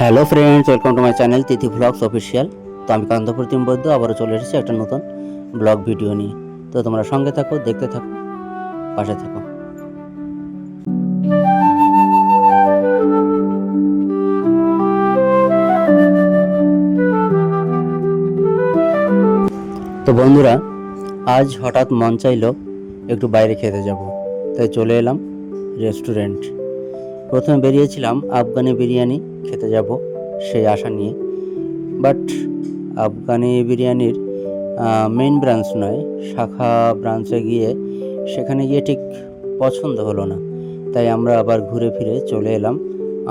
Hello friends welcome to my channel Tithi blogs official তো আমি কান্ত প্রতিম বৈদ্য আবারও চলে এসেছি একটা নতুন ব্লগ ভিডিও নিয়ে। তো তোমরা সঙ্গে থাকো, দেখতে থাকো, পাশে থাকো। তো বন্ধুরা, আজ হঠাৎ মন চাইলো একটু বাইরে খেতে যাব। তাই চলে এলাম রেস্টুরেন্ট। প্রথমে বেরিয়েছিলাম আফগানি বিরিয়ানি খেতে যাব সেই আশা নিয়ে। বাট আফগানি বিরিয়ানির মেন ব্রাঞ্চ নয়, শাখা ব্রাঞ্চে গিয়ে সেখানে গিয়ে ঠিক পছন্দ হলো না। তাই আমরা আবার ঘুরে ফিরে চলে এলাম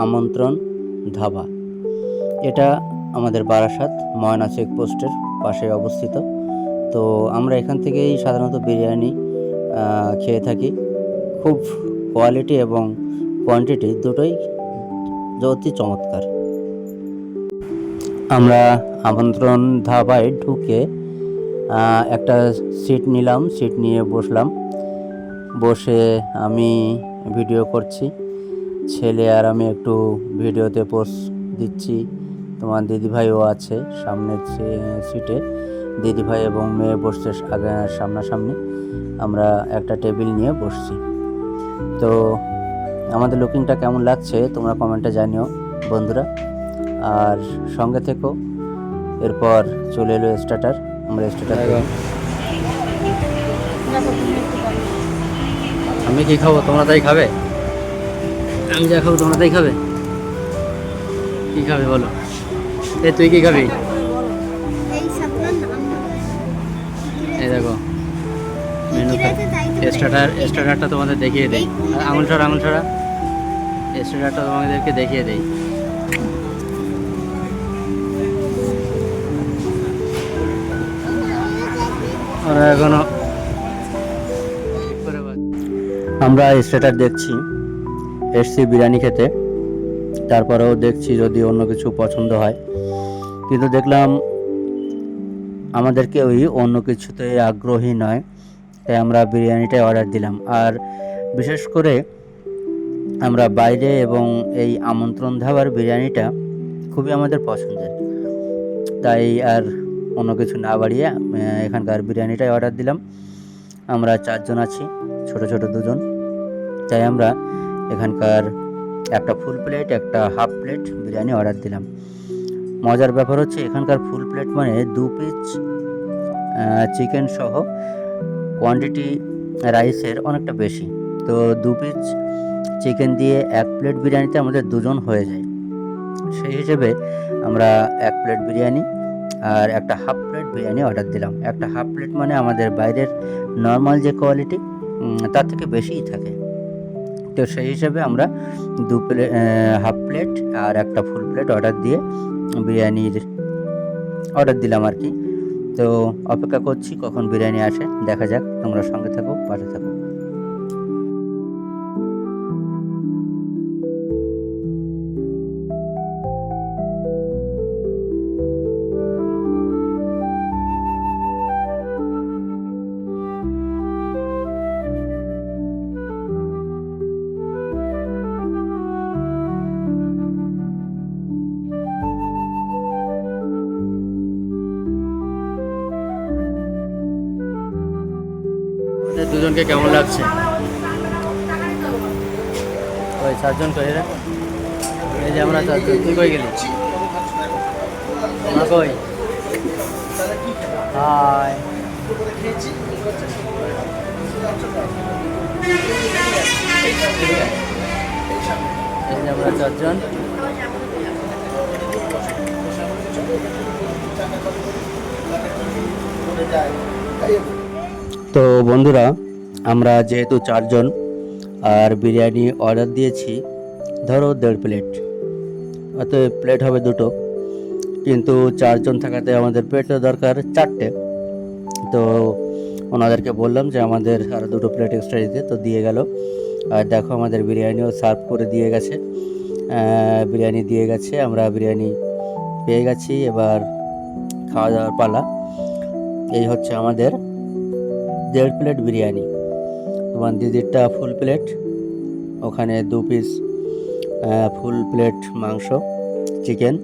আমন্ত্রণ ধাবা। এটা আমাদের বারাসাত ময়না চেকপোস্টের পাশে অবস্থিত। তো আমরা এখান থেকেই সাধারণত বিরিয়ানি খেয়ে থাকি। খুব কোয়ালিটি এবং কোয়ান্টিটি দুটোই অতি চমৎকার। আমরা আমন্ত্রণ ধাবায় ঢুকে একটা সিট নিলাম সিট নিয়ে বসলাম। বসে আমি ভিডিও করছি। ছেলে আর আমি একটু ভিডিওতে পোস্ট দিচ্ছি। তোমার দিদিভাইও আছে সামনের সি- সিটে দিদিভাই এবং মেয়ে বসছে সামনাসামনি। আমরা একটা টেবিল নিয়ে বসছি। তো আমাদের লুকিংটা কেমন লাগছে, তোমরা কমেন্টে জানিও, বন্ধুরা। আর সঙ্গে থেকো, এরপর চলে এলো স্টার্টার আমরা স্টার্টার আমি কি খাব? তোমরা তাই খাবে? আমি যা খাব, তোমরা তাই খাবে? কি খাবে বলো? এ, তুই কি খাবি? এই দেখো মেনু স্টার্টার স্টার্টারটা তোমাদের দেখিয়ে দেই। আর আঙুল ছড়া আঙুল ছড়া। স্টার্টারটা তোমাদেরকে দেখিয়ে দেই। ওরা এখনও আমরা স্টার্টার দেখছি। এসছি বিরিয়ানি খেতে। তারপরেও দেখছি যদি অন্য কিছু পছন্দ হয়। কিন্তু দেখলাম আমাদের কেউই অন্য কিছুতে আগ্রহী নয়। তাই আমরা বিরিয়ানিটাই অর্ডার দিলাম। আর বিশেষ করে আমরা বাইরে এবং এই আমন্ত্রণ ধাবার বিরিয়ানিটা খুবই আমাদের পছন্দের। তাই আর অন্য কিছু না বাড়িয়ে এখানকার বিরিয়ানিটাই অর্ডার দিলাম। আমরা চারজন আছি, ছোট ছোট দুজন। তাই আমরা এখানকার একটা ফুল প্লেট একটা হাফ প্লেট বিরিয়ানি অর্ডার দিলাম। মজার ব্যাপার হচ্ছে, এখানকার ফুল প্লেট মানে দু পিস চিকেন সহ কোয়ান্টিটি রাইসের অনেকটা বেশি। তো দু পিস চিকেন দিয়ে এক প্লেট বিরিয়ানিতে আমাদের দুজন হয়ে যায়। সেই হিসেবে আমরা এক প্লেট বিরিয়ানি আর একটা হাফ প্লেট বিরিয়ানি অর্ডার দিলাম। একটা হাফ প্লেট মানে আমাদের বাইরের নর্মাল যে কোয়ালিটি তার থেকে বেশিই থাকে। তো সেই হিসেবে আমরা দু প্লেট হাফ প্লেট আর একটা ফুল প্লেট অর্ডার দিয়ে বিরিয়ানির অর্ডার দিলাম আর কি। তো অপেক্ষা করছি কখন বিরিয়ানি আসে। দেখা যাক তোমরা সঙ্গে থাকো পাশে থাকো। দুজনকে কেমন লাগছে? ওই চারজন কই রে? এই যে আমরা চারজন। তুই কই গেলি? আমরা কই? হাই। এই যে আমরা চারজন। তো বন্ধুরা, আমরা যেহেতু চারজন আর বিরিয়ানি অর্ডার দিয়েছি, ধরো দেড় প্লেট অতএব প্লেট হবে দুটো। কিন্তু চারজন থাকাতে আমাদের প্লেটও দরকার চারটে। তো ওনাদেরকে বললাম যে আমাদের আরও দুটো প্লেট এক্সট্রা দিতে, তো দিয়ে গেল। আর দেখো আমাদের বিরিয়ানিও সার্ভ করে দিয়ে গেছে। বিরিয়ানি দিয়ে গেছে, আমরা বিরিয়ানি পেয়ে গেছি। এবার খাওয়া দাওয়ার পালা। এই হচ্ছে আমাদের দেড় প্লেট বিরিয়ানি, তোমার দিদিরটা ফুল প্লেট ওখানে দু পিস ফুল প্লেট মাংস চিকেন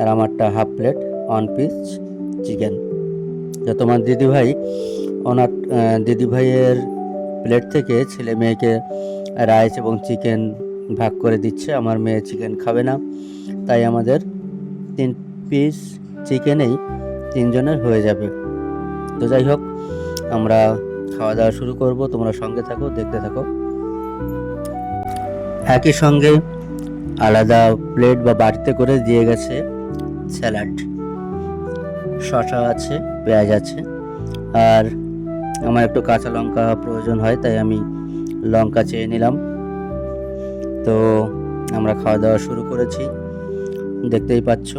আর আমারটা half plate one piece chicken তো তোমার দিদিভাই, ওনার দিদিভাইয়ের প্লেট থেকে ছেলে মেয়েকে রাইস এবং চিকেন ভাগ করে দিচ্ছে, আমার মেয়ে চিকেন খাবে না। তাই আমাদের তিন পিস চিকেনেই তিনজনের হয়ে যাবে। তো যাই হোক আমরা খাওয়া দাওয়া শুরু করব। তোমরা সঙ্গে থাকো, দেখতে থাকো। একই সঙ্গে আলাদা প্লেট বা বাড়িতে করে দিয়ে গেছে স্যালাড। শসা আছে, পেঁয়াজ আছে। আর আমার একটু কাঁচা লঙ্কা প্রয়োজন হয়, তাই আমি লঙ্কা চেয়ে নিলাম। তো আমরা খাওয়া দাওয়া শুরু করেছি। দেখতেই পাচ্ছ,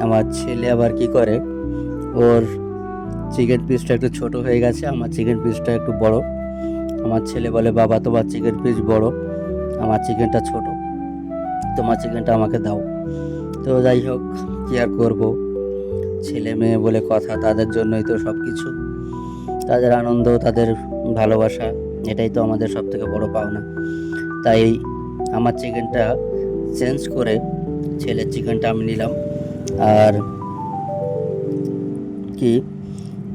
আমার ছেলে আবার কি করে? ওর চিকেন পিসটা একটু ছোট হয়ে গেছে, আমার চিকেন পিসটা একটু বড়। আমার ছেলে বলে, বাবা, তোমার চিকেন পিস বড়, আমার চিকেনটা ছোট, তোমার চিকেনটা আমাকে দাও। তো যাই হোক, কী আর করব? ছেলে মেয়ে বলে কথা, তাদের জন্যই তো সব কিছু তাদের আনন্দ, তাদের ভালোবাসা, এটাই তো আমাদের সব থেকে বড়ো পাওনা। তাই আমার চিকেনটা চেঞ্জ করে ছেলের চিকেনটা আমি নিলাম। আর কি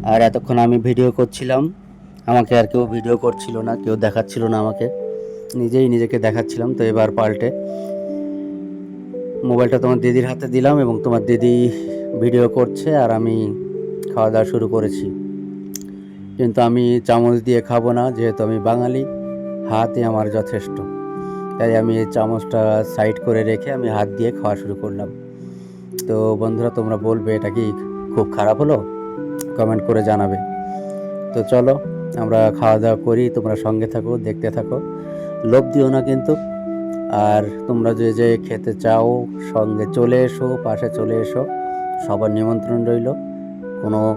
আর এতক্ষণ আমি ভিডিও করছিলাম, আমাকে আর কেউ ভিডিও করছিল না, কেউ দেখাচ্ছিল না আমাকে। নিজেই নিজেকে দেখাচ্ছিলাম, তো এবার পাল্টে। মোবাইলটা তোমার দিদির হাতে দিলাম এবং তোমার দিদি ভিডিও করছে আর আমি খাওয়া দাওয়া শুরু করেছি। কিন্তু আমি চামচ দিয়ে খাব না, যেহেতু আমি বাঙালি, হাতই আমার যথেষ্ট। তাই আমি এই চামচটা সাইড করে রেখে আমি হাত দিয়ে খাওয়া শুরু করলাম। তো বন্ধুরা, তোমরা বলবে, এটা কি খুব খারাপ হলো? কমেন্ট করে জানাবে। তো চলো, আমরা খাওয়া দাওয়া করি, তোমরা সঙ্গে থাকো, দেখতে থাকো। লোভ দিও না কিন্তু। আর তোমরা যে যে খেতে চাও, সঙ্গে চলে এসো, পাশে চলে এসো। সবার নিমন্ত্রণ রইল। কোনো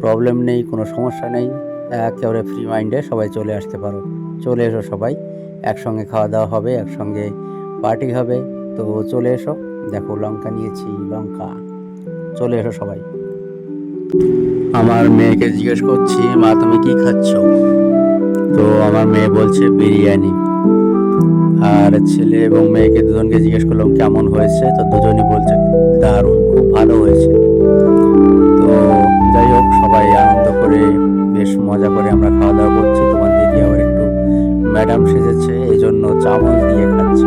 প্রবলেম নেই, কোনো সমস্যা নেই। একেবারে ফ্রি মাইন্ডে সবাই চলে আসতে পারো। চলে এসো সবাই। একসঙ্গে খাওয়া দাওয়া হবে, একসঙ্গে পার্টি হবে। তো চলে এসো। দেখো লঙ্কা নিয়েছি, লঙ্কা। চলে এসো সবাই। আমার মেয়েকে জিজ্ঞেস করছি, মা, তুমি কি খাচ্ছ? তো আমার মেয়ে বলছে, বিরিয়ানি। আর ছেলে এবং মেয়েকে দুজনকে জিজ্ঞেস করলাম, কেমন হয়েছে? তো দুজনই বলছে, দারুণ, খুব ভালো হয়েছে। তো যাই হোক, সবাই আনন্দ করে, বেশ মজা করে আমরা খাওয়া দাওয়া করছি। তোমার দিদি আবার একটু ম্যাডাম সেজেছে এই জন্য চামচ দিয়ে খাচ্ছে।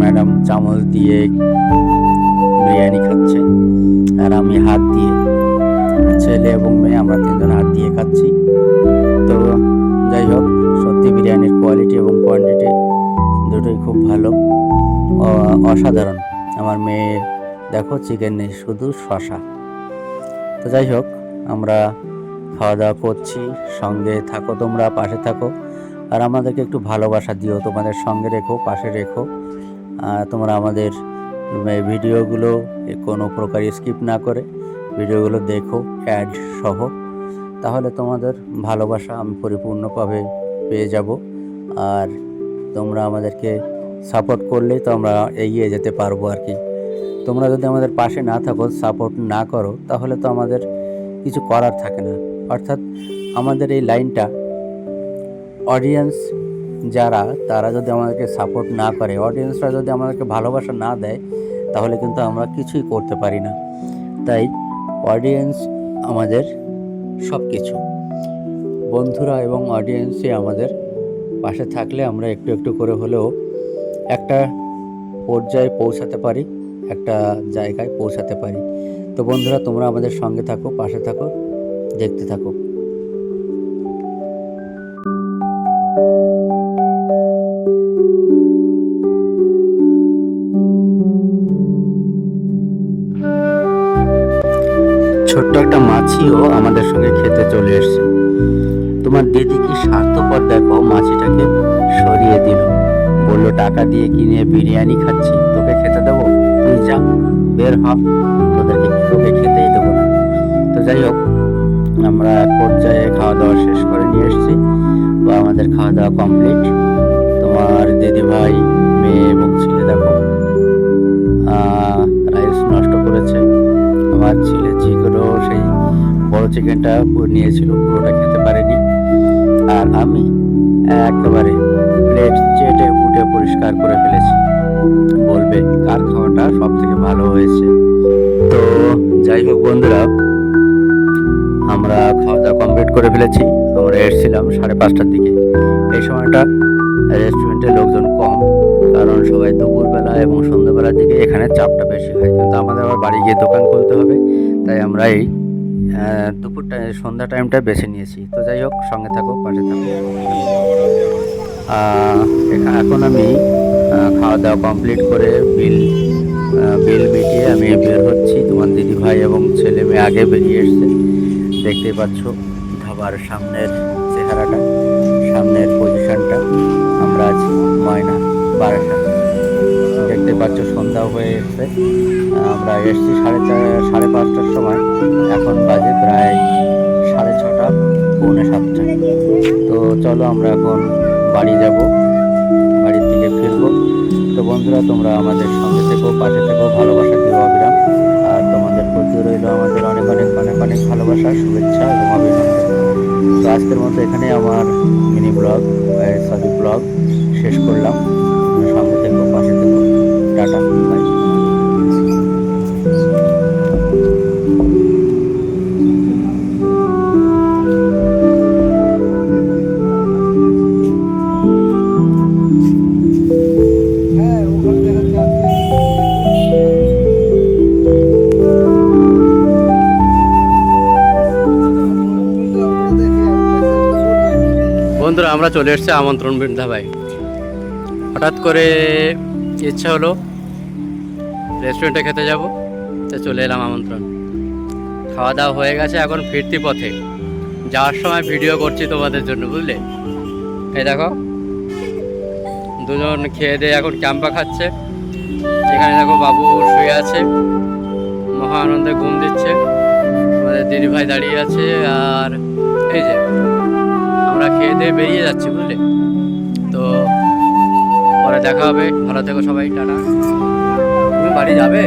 ম্যাডাম চামচ দিয়ে আর আমি হাত দিয়ে, ছেলে এবং মেয়ে, আমরা তিনজন হাত দিয়ে খাচ্ছি। তো যাই হোক, সত্যি বিরিয়ানির কোয়ালিটি এবং কোয়ান্টিটি দুটোই খুব ভালো। অসাধারণ। আমার মেয়ে, দেখো চিকেন নেই শুধু শশা তো যাই হোক, আমরা খাওয়া দাওয়া করছি, সঙ্গে থাকো তোমরা, পাশে থাকো। আর আমাদেরকে একটু ভালোবাসা দিও, তোমাদের সঙ্গে রেখো, পাশে রেখো। তোমরা আমাদের ভিডিওগুলো কোনো প্রকার স্কিপ না করে ভিডিওগুলো দেখো অ্যাড সহ। তাহলে তোমাদের ভালোবাসা আমি পরিপূর্ণভাবে পেয়ে যাব। আর তোমরা আমাদেরকে সাপোর্ট করলেই তো আমরা এগিয়ে যেতে পারব আর কি। তোমরা যদি আমাদের পাশে না থাকো সাপোর্ট না করো, তাহলে তো আমাদের কিছু করার থাকে না। অর্থাৎ আমাদের এই লাইনটা অডিয়েন্স যারা, তারা যদি আমাদেরকে সাপোর্ট না করে অডিয়েন্সরা যদি আমাদেরকে ভালোবাসা না দেয় তাহলে কিন্তু আমরা কিছুই করতে পারি না। তাই অডিয়েন্স আমাদের সব কিছু বন্ধুরা এবং অডিয়েন্সই আমাদের পাশে থাকলে আমরা একটু একটু করে হলেও একটা পর্যায়ে পৌঁছাতে পারি, একটা জায়গায় পৌঁছাতে পারি। তো বন্ধুরা, তোমরা আমাদের সঙ্গে থাকো, পাশে থাকো, দেখতে থাকো। ছোট্ট একটা মাছিও আমাদের সঙ্গে খেতে চলে এসছে। তোমার দিদি কি স্বার্থপর দেখো? মাছিটাকে সরিয়ে দিল। বলল, টাকা দিয়ে কিনে বিরিয়ানি খাচ্ছি। তোকে খেতে দেবো? তুই যা, বের হ। তোদেরকে তোকে খেতেই দেবো না? তো যাই হোক, আমরা এক পর্যায়ে খাওয়া দাওয়া শেষ করে নিয়ে এসেছি বা আমাদের খাওয়া দাওয়া কমপ্লিট। তোমার দিদি ভাই মেয়ে এবং ছেলে দেখো রাইস নষ্ট করেছে। আমার ছেলে চিকেনও সেই বড় চিকেনটা নিয়েছিল, পুরোটা খেতে পারেনি। আর আমি একেবারে প্লেট চেটে উঠে পরিষ্কার করে ফেলেছি। বলবে, কার খাওয়াটা সব থেকে ভালো হয়েছে? তো যাই হোক বন্ধুরা, আমরা খাওয়া দাওয়া কমপ্লিট করে ফেলেছি। আমরা এসেছিলাম সাড়ে পাঁচটার দিকে। এই সময়টা রেস্টুরেন্টে লোকজন কম, কারণ সবাই দুপুরবেলা এবং সন্ধ্যাবেলার দিকে এখানে চাপটা বেশি হয়। কিন্তু আমাদের আবার বাড়ি গিয়ে দোকান খুলতে হবে, তাই আমরা এই দুপুর সন্ধ্যা টাইমটা বেছে নিয়েছি। তো যাই হোক, সঙ্গে থাকো, পাশে থাকো। এখন আমি খাওয়া দাওয়া কমপ্লিট করে বিল বিল মিটিয়ে আমি বের হচ্ছি। তোমার দিদি ভাই এবং ছেলে মেয়ে আগে বেরিয়ে এসছে। দেখতেই পাচ্ছ, ধাবার সামনের চেহারাটা, সামনের পজিশনটা আমরা আছি ময়না বারাসা দেখতে পাচ্ছ সন্ধ্যা হয়ে এসছে। আমরা এসছি সাড়ে চার সাড়ে পাঁচটার সময়। এখন বাজে প্রায় সাড়ে ছটা, পৌনে সাতটা। তো চলো আমরা এখন বাড়ি যাব, বাড়ির দিকে ফিরবো। তো বন্ধুরা, তোমরা আমাদের সঙ্গে থেকো, পাশে থেকো, ভালোবাসা দিও অবিরাম। আর তোমাদের প্রতি রইল আমাদের অনেক অনেক অনেক অনেক ভালোবাসা, শুভেচ্ছা এবং অভিনন্দন। তো আজকের মতো এখানে আমার মিনি ব্লগ। সরি ব্লগ শেষ করলাম। সঙ্গে থেকো পাশে থেকো। টাটা বাই বন্ধুরা, আমরা চলে এসেছি আমন্ত্রণ ধাবায় হঠাৎ করে ইচ্ছা হলো রেস্টুরেন্টে খেতে যাব, তো চলে এলাম আমন্ত্রণ। খাওয়া দাওয়া হয়ে গেছে এখন ফিরতি পথে। যাওয়ার সময় ভিডিও করছি তোমাদের জন্য, বুঝলে? এই দেখো, দুজন খেয়ে দিয়ে এখন ক্যাম্পা খাচ্ছে। এখানে দেখো বাবু শুয়ে আছে মহা আনন্দে ঘুম দিচ্ছে। আমাদের দিদিভাই দাঁড়িয়ে আছে, আর এই যে আমরা খেয়ে দিয়ে বেরিয়ে যাচ্ছি, বুঝলে? তো পরে দেখা হবে। ভালো থেকো সবাই, টাটা। তুমি বাড়ি যাবে?